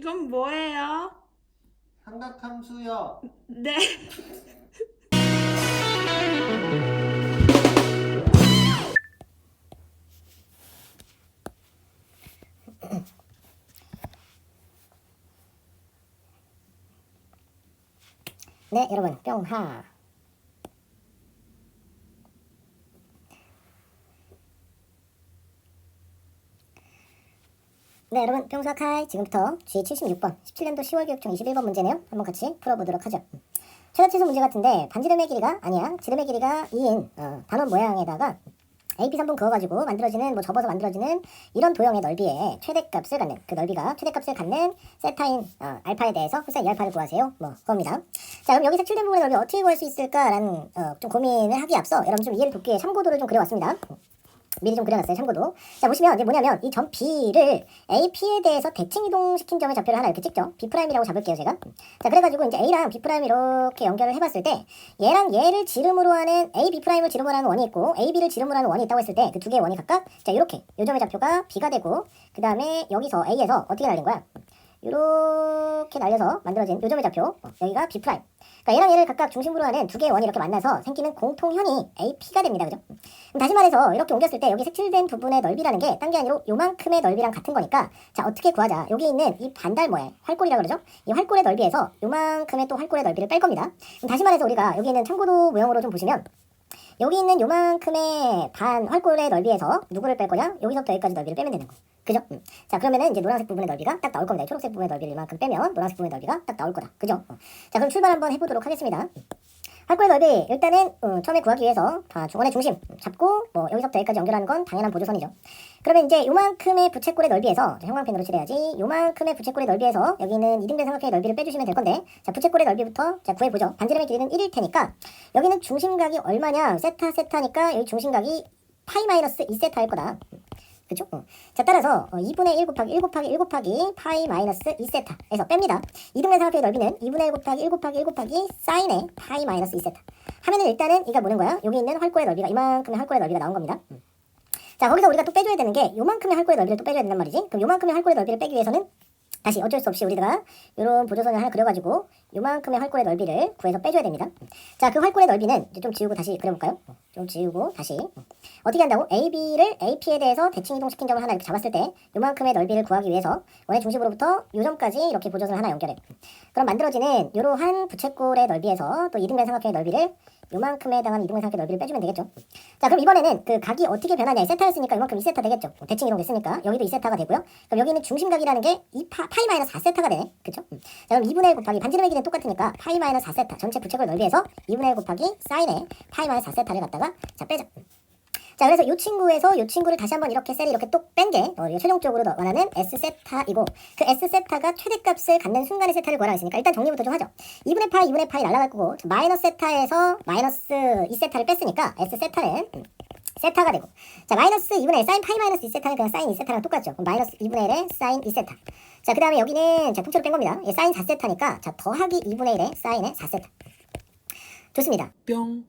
이건 뭐예요? 삼각함수요. 네. 네, 여러분, 뿅하. 네, 여러분, 뿅사카이. 지금부터 G76번, 17년도 10월 교육중 21번 문제네요. 한번 같이 풀어보도록 하죠. 최다치수 문제 같은데, 반지름의 길이가, 아니야, 지름의 길이가 2인 어, 단원 모양에다가 AP 3분 그어가지고 만들어지는 뭐 접어서 만들어지는 이런 도형의 넓이에 최대값을 갖는 그 넓이가 최대값을 갖는 세타인 어, 알파에 대해서 코사인 2알파를 구하세요. 뭐 그겁니다. 자 그럼 여기 색칠된 부분의 넓이 어떻게 구할 수 있을까라는 어, 좀 고민을 하기 앞서 여러분 좀 이해를 돕기 위해 참고도를 좀 그려왔습니다. 미리 좀 그려놨어요 참고도. 자 보시면 이제 뭐냐면 이 점 B를 AP에 대해서 대칭 이동시킨 점의 좌표를 하나 이렇게 찍죠. B'이라고 잡을게요 제가. 자 그래가지고 이제 A랑 B' 이렇게 연결을 해봤을 때 얘랑 얘를 지름으로 하는 A, B'을 지름으로 하는 원이 있고 A, B를 지름으로 하는 원이 있다고 했을 때 그 두 개의 원이 각각 자 이렇게 요 점의 좌표가 B가 되고 그 다음에 여기서 A에서 어떻게 날린 거야 이렇게 날려서 만들어진 요점의 좌표 어, 여기가 B'. 그러니까 얘랑 얘를 각각 중심으로 하는 두 개의 원이 이렇게 만나서 생기는 공통현이 AP가 됩니다. 그죠? 다시 말해서 이렇게 옮겼을 때 여기 색칠된 부분의 넓이라는 게 딴 게 아니라 요만큼의 넓이랑 같은 거니까 자 어떻게 구하자. 여기 있는 이 반달 모양 활골이라고 그러죠? 이 활골의 넓이에서 요만큼의 또 활골의 넓이를 뺄 겁니다. 다시 말해서 우리가 여기 있는 참고도 모형으로 좀 보시면 여기 있는 요만큼의 반 활골의 넓이에서 누구를 뺄 거냐? 여기서부터 여기까지 넓이를 빼면 되는 거. 그죠? 음. 자 그러면은 이제 노란색 부분의 넓이가 딱 나올 겁니다. 초록색 부분의 넓이를 이만큼 빼면 노란색 부분의 넓이가 딱 나올 거다. 그죠? 어. 자 그럼 출발 한번 해보도록 하겠습니다. 활골 넓이 일단은 어, 처음에 구하기 위해서 다 원의 중심 잡고 뭐 여기서부터 여기까지 연결하는 건 당연한 보조선이죠. 그러면 이제 요만큼의 부채꼴의 넓이에서 자, 형광펜으로 칠해야지. 요만큼의 부채꼴의 넓이에서 여기 있는 이등변 삼각형의 넓이를 빼주시면 될 건데 자 부채꼴의 넓이부터 자 구해보죠. 반지름의 길이는 1일 테니까 여기는 중심각이 얼마냐 세타 세타니까 여기 중심각이 파이 마이너스 2세타일 거다. 그쵸? 어. 자, 따라서 어, 2분의 1 곱하기 1 곱하기 1 곱하기 파이 마이너스 2세타에서 뺍니다. 이등변 삼각형의 넓이는 2분의 1 곱하기 1 곱하기 1 곱하기 사인의 파이 마이너스 2세타. 하면은 일단은 이가 뭐는 거야? 여기 있는 활골의 넓이가 이만큼의 활골의 넓이가 나온 겁니다. 음. 자, 거기서 우리가 또 빼줘야 되는 게 요만큼의 활골의 넓이를 또 빼줘야 된단 말이지. 그럼 요만큼의 활골의 넓이를 빼기 위해서는 다시 어쩔 수 없이 우리가 이런 보조선을 하나 그려가지고 요만큼의 활골의 넓이를 구해서 빼줘야 됩니다. 자, 그 활골의 넓이는 이제 좀 지우고 다시 그려볼까요? 좀 지우고 다시 어떻게 한다고? AB를 AP에 대해서 대칭 이동시킨 점을 하나 이렇게 잡았을 때 요만큼의 넓이를 구하기 위해서 원의 중심으로부터 요 점까지 이렇게 보조선을 하나 연결해. 그럼 만들어지는 이러한 부채꼴의 넓이에서 또 이등변 삼각형의 넓이를 요만큼에 해당하는 이등변 삼각형의 넓이를 빼주면 되겠죠. 자, 그럼 이번에는 그 각이 어떻게 변하냐? 세타였으니까 이만큼 2세타 되겠죠. 대칭 이동 됐으니까 여기도 2세타가 되고요. 그럼 여기 있는 중심각이라는 게이 파이 마이너스 4세타가 되네. 그쵸? 음. 자, 그럼 2분의 1 곱하기 반지름의 길이는 똑같으니까 파이 마이너스 4세타 전체 부채꼴 넓이에서 2분의 1 곱하기 사인의 파이 마이너스 4세타를 갖다가 자, 빼자. 자, 그래서 이 친구에서 이 친구를 다시 한번 이렇게 셀을 이렇게 똑 뺀 게 어, 최종적으로 너- 원하는 S 세타이고 그 S 세타가 최대값을 갖는 순간의 세타를 구하라 했으니까 일단 정리부터 좀 하죠. 2분의 파이, 2분의 파이 날아갈 거고 자, 마이너스 세타에서 마이너스 2세타를 뺐으니까 S 세타는 음, 세타가 되고 자 마이너스 2분의 1 사인 파이 마이너스 2세타는 그냥 사인 2세타랑 똑같죠. 그럼 마이너스 2분의 1에 사인 2세타. 자, 그 다음에 여기는 자 통째로 뺀 겁니다. 예, 사인 4세타니까 자 더하기 2분의 1에 사인의 4세타. 좋습니다. 뿅.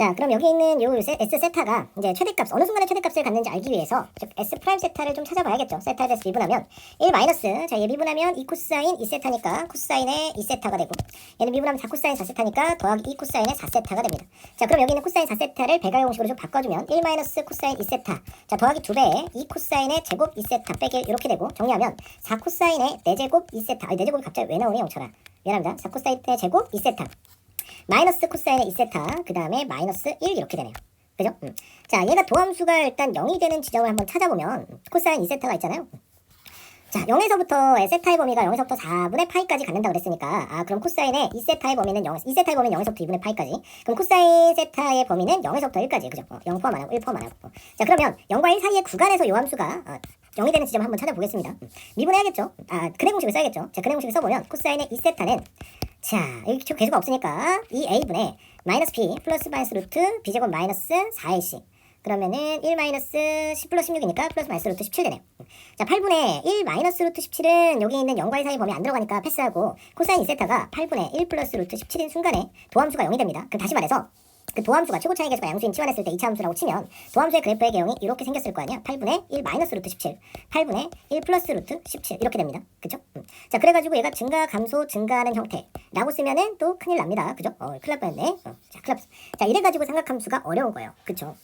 자, 그럼 여기 있는 요 S 세타가 이제 최대값 어느 순간에 최대값을 갖는지 알기 위해서 즉 S 프라임 세타를 좀 찾아봐야겠죠. 세타에 대해서 미분하면 1 마이너스 자, 얘 미분하면 2 코사인 2 세타니까 코사인의 2 세타가 되고 얘는 미분하면 4 코사인 4 세타니까 더하기 2 코사인의 4 세타가 됩니다. 자, 그럼 여기 있는 코사인 4 세타를 배가의 공식으로 좀 바꿔주면 1 마이너스 코사인 2 세타 자, 더하기 2배에 2 코사인의 제곱 2 세타 빼기 이렇게 되고 정리하면 4 코사인의 4제곱 2 세타 아니 4제곱이 갑자기 왜 나오니 영철아 미안합니다. 4 코사인의 제곱 2 세타 마이너스 코사인의 2세타 그 다음에 마이너스 1 이렇게 되네요 그죠? 음. 자 얘가 도함수가 일단 0이 되는 지점을 한번 찾아보면 코사인 2세타가 있잖아요 자 0에서부터 세타의 범위가 0에서부터 4분의 파이까지 갖는다고 그랬으니까 아 그럼 코사인의 2세타의 범위는 0, 2세타의 범위는 0에서부터 2분의 파이까지 그럼 코사인 세타의 범위는 0에서부터 1까지 그죠? 어, 0 포함 안 하고 1 포함 안 하고 어. 자 그러면 0과 1 사이의 구간에서 요 함수가 어, 0이 되는 지점을 한번 찾아보겠습니다 음. 미분해야겠죠? 아 근해 공식을 써야겠죠? 자 근해 공식을 써보면 코사인의 2세타는 자, 저 개수가 없으니까 이 a분의 마이너스 b 플러스 마이너스 루트 b제곱 마이너스 4ac 그러면은 1 마이너스 10 플러스 16이니까 플러스 마이너스 루트 17 되네요. 자, 8분의 1 마이너스 루트 17은 여기 있는 0과 1 사이 범위 안 들어가니까 패스하고 코사인 2세타가 8분의 1 플러스 루트 17인 순간에 도함수가 0이 됩니다. 그럼 다시 말해서 그 도함수가 최고 차이 계수가 양수인 치환했을 때 이차 함수라고 치면 도함수의 그래프의 개형이 이렇게 생겼을 거 아니야 8분의 1 마이너스 루트 17 8분의 1 플러스 루트 17 이렇게 됩니다 그죠? 음. 자 그래가지고 얘가 증가 감소 증가하는 형태라고 쓰면은 또 큰일 납니다 그죠? 어 큰일 날 뻔했네 어, 자 났어 자 이래가지고 삼각함수가 어려운 거예요 그쵸?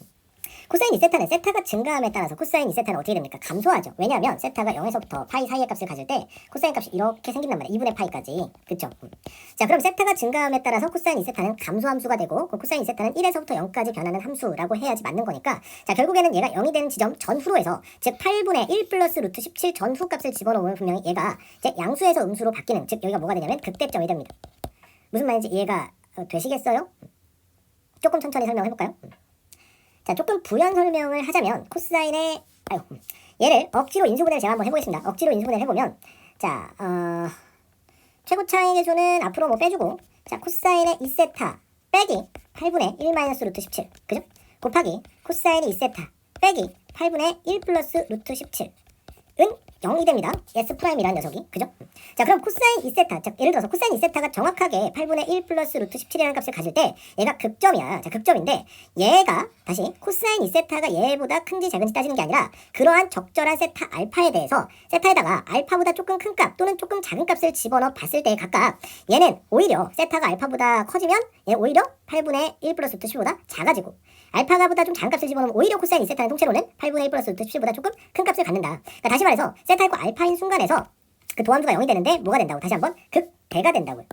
코사인 2세타는 세타가 증가함에 따라서 코사인 2세타는 어떻게 됩니까? 감소하죠. 왜냐하면 세타가 0에서부터 파이 사이의 값을 가질 때 코사인 값이 이렇게 생긴단 말이에요. 2분의 파이까지. 그쵸? 음. 자 그럼 세타가 증가함에 따라서 코사인 2세타는 감소함수가 되고 그 코사인 2세타는 1에서부터 0까지 변하는 함수라고 해야지 맞는 거니까 자 결국에는 얘가 0이 되는 지점 전후로 해서 즉 8분의 1 플러스 루트 17 전후 값을 집어넣으면 분명히 얘가 이제 양수에서 음수로 바뀌는 즉 여기가 뭐가 되냐면 극대점이 됩니다. 무슨 말인지 이해가 어, 되시겠어요? 조금 천천히 설명해 볼까요? 자, 조금 부연 설명을 하자면 코사인의 아유, 얘를 억지로 인수분해를 제가 한번 해보겠습니다. 억지로 인수분해를 해보면 자, 어, 최고 차이 계수는 앞으로 뭐 빼주고 자, 코사인의 2세타 빼기 8분의 1 마이너스 루트 17 그죠? 곱하기 코사인의 2세타 빼기 8분의 1 플러스 루트 17은 0이 됩니다. S 프라임이라는 녀석이. 그죠? 자, 그럼 코사인 2세타. 자, 예를 들어서 코사인 2세타가 정확하게 8분의 1 플러스 루트 17이라는 값을 가질 때 얘가 극점이야. 자, 극점인데 얘가 다시 코사인 2세타가 얘보다 큰지 작은지 따지는 게 아니라 그러한 적절한 세타 알파에 대해서 세타에다가 알파보다 조금 큰 값 또는 조금 작은 값을 집어넣어 봤을 때 각각 얘는 오히려 세타가 알파보다 커지면 얘는 오히려 8분의 1 플러스 루트 10보다 작아지고 알파가 보다 좀 작은 값을 집어넣으면 오히려 코사인 2세타는 통째로는 8분의 1 플러스 루트 17보다 조금 큰 값을 갖는다. 그러니까 다시 말해서 세타있고 알파인 순간에서 그 도함수가 0이 되는데 뭐가 된다고 다시 한번 극대가 된다고요.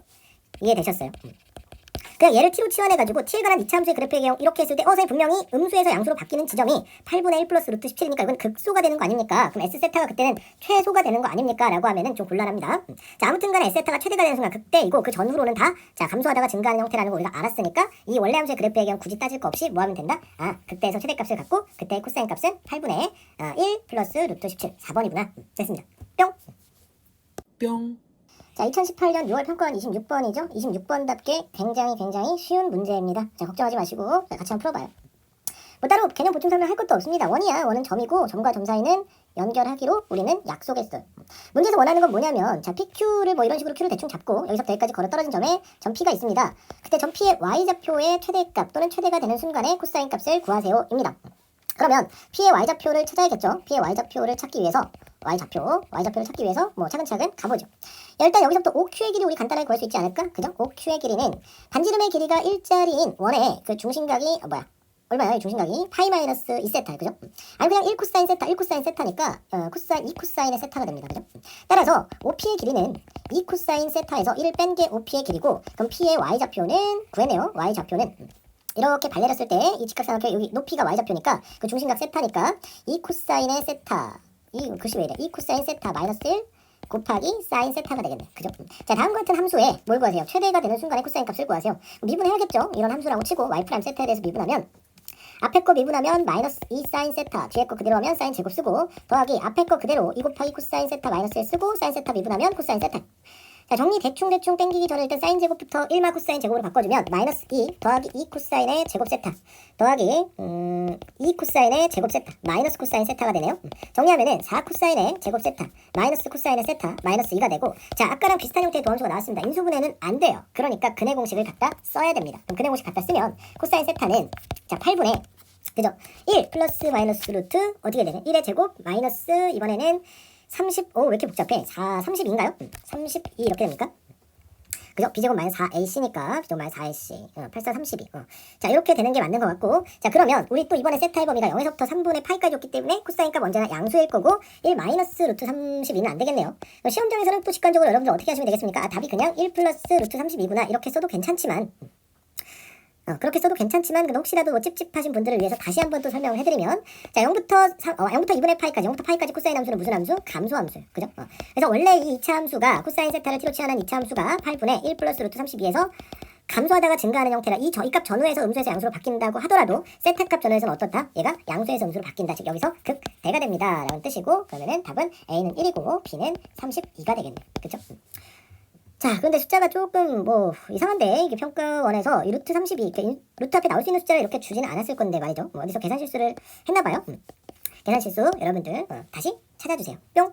이해되셨어요? 음. 그냥 얘를 t로 치환해가지고 t에 관한 2차 함수의 그래프의 개형 이렇게 했을 때 어, 선생님 분명히 음수에서 양수로 바뀌는 지점이 8분의 1 플러스 루트 17이니까 이건 극소가 되는 거 아닙니까? 그럼 S세타가 그때는 최소가 되는 거 아닙니까? 라고 하면은 좀 곤란합니다. 음. 자, 아무튼 간에 S세타가 최대가 되는 순간 극대이고 그 전후로는 다 자, 감소하다가 증가하는 형태라는 걸 우리가 알았으니까 이 원래 함수의 그래프의 개형 굳이 따질 거 없이 뭐 하면 된다? 아, 극대에서 최대값을 갖고 그때의 코사인 값은 8분의 아, 1 플러스 루트 17 4번이구나. 음, 됐습니다. 뿅! 뿅. 자, 2018년 6월 평가원 26번이죠. 26번답게 굉장히 굉장히 쉬운 문제입니다. 자, 걱정하지 마시고 자, 같이 한번 풀어봐요. 뭐 따로 개념 보충 설명 할 것도 없습니다. 원이야. 원은 점이고 점과 점 사이는 연결하기로 우리는 약속했어요. 문제에서 원하는 건 뭐냐면 자, PQ를 뭐 이런 식으로 Q를 대충 잡고 여기서부터 여기까지 걸어 떨어진 점에 점 P가 있습니다. 그때 점 P의 Y좌표의 최대값 또는 최대가 되는 순간에 코사인 값을 구하세요입니다. 그러면 P의 Y좌표를 찾아야겠죠. P의 Y좌표를 찾기 위해서 Y좌표, Y좌표를 찾기 위해서 뭐 차근차근 가보죠. 야, 일단 여기서부터 OQ의 길이 우리 간단하게 구할 수 있지 않을까? 그죠? OQ의 길이는 반지름의 길이가 일자리인 원의 그 중심각이 어, 뭐야? 얼마야? 이 중심각이 파이 마이너스 2세타 그죠? 아니 그냥 1 코사인 세타, 1 코사인 세타니까 어, 코사인 2 코사인의 세타가 됩니다. 그죠? 따라서 OP의 길이는 2 코사인 세타에서 1을 뺀 게 OP의 길이고 그럼 P의 Y좌표는 구했네요. Y좌표는 이렇게 발내렸을 때 이 직각삼각형 여기 높이가 y좌표니까 그 중심각 세타니까 이 코사인의 세타 이 글씨 왜 이래 이 코사인 세타 마이너스 1 곱하기 사인 세타가 되겠네 그죠? 자 다음과 같은 함수에 뭘 구하세요? 최대가 되는 순간에 코사인 값을 구하세요 미분해야겠죠? 이런 함수라고 치고 y 프라임 세타에 대해서 미분하면 앞에 거 미분하면 마이너스 2 사인 세타 뒤에 거 그대로 하면 사인 제곱 쓰고 더하기 앞에 거 그대로 2 곱하기 코사인 세타 마이너스 1 쓰고 사인 세타 미분하면 코사인 세타 자 정리 대충대충 땡기기 전에 일단 사인 제곱부터 1마 코사인 제곱으로 바꿔주면 마이너스 2 더하기 2 코사인의 제곱 세타 더하기 음, 2 코사인의 제곱 세타 마이너스 코사인 세타가 되네요. 음, 정리하면은 4 코사인의 제곱 세타 마이너스 코사인의 세타 마이너스 2가 되고 자 아까랑 비슷한 형태의 도함수가 나왔습니다. 인수분해는 안 돼요. 그러니까 근해 공식을 갖다 써야 됩니다. 그럼 근해 공식 갖다 쓰면 코사인 세타는 자 8분의 그죠? 1 플러스 마이너스 루트 어떻게 되냐? 1의 제곱 마이너스 이번에는 30, 오, 왜 이렇게 복잡해? 4, 32인가요? 32 이렇게 됩니까? 그죠? b제곱 마이너스 4ac니까 b제곱 마이너스 4ac 어, 84, 32 어. 자 이렇게 되는 게 맞는 것 같고 자 그러면 우리 또 이번에 세타의 범위가 0에서부터 3분의 파이까지 줬기 때문에 코사인 값 언제나 양수일 거고 1 마이너스 루트 32는 안 되겠네요 시험장에서는 또 직관적으로 여러분들 어떻게 하시면 되겠습니까? 아, 답이 그냥 1 플러스 루트 32구나 이렇게 써도 괜찮지만 어, 그렇게 써도 괜찮지만 근데 혹시라도 뭐 찝찝하신 분들을 위해서 다시 한번 또 설명을 해드리면 자 0부터 3, 어, 0부터 2분의 파이까지 0부터 파이까지 코사인 함수는 무슨 함수? 감소 함수 그죠? 어. 그래서 원래 이 2차 함수가 코사인 세타를 t로 치환한 2차 함수가 8분의 1 플러스 루트 32에서 감소하다가 증가하는 형태라 이 저 이 값 전후에서 음수에서 양수로 바뀐다고 하더라도 세타 값 전후에서는 어떻다? 얘가 양수에서 음수로 바뀐다 즉 여기서 극대가 됩니다 라는 뜻이고 그러면은 답은 A는 1이고 B는 32가 되겠네 그죠? 자, 근데 숫자가 조금 뭐 이상한데 이게 평가원에서 이 루트 32 이렇게 루트 앞에 나올 수 있는 숫자를 이렇게 주지는 않았을 건데 말이죠. 뭐 어디서 계산 실수를 했나 봐요. 음. 계산 실수 여러분들 어, 다시 찾아주세요. 뿅.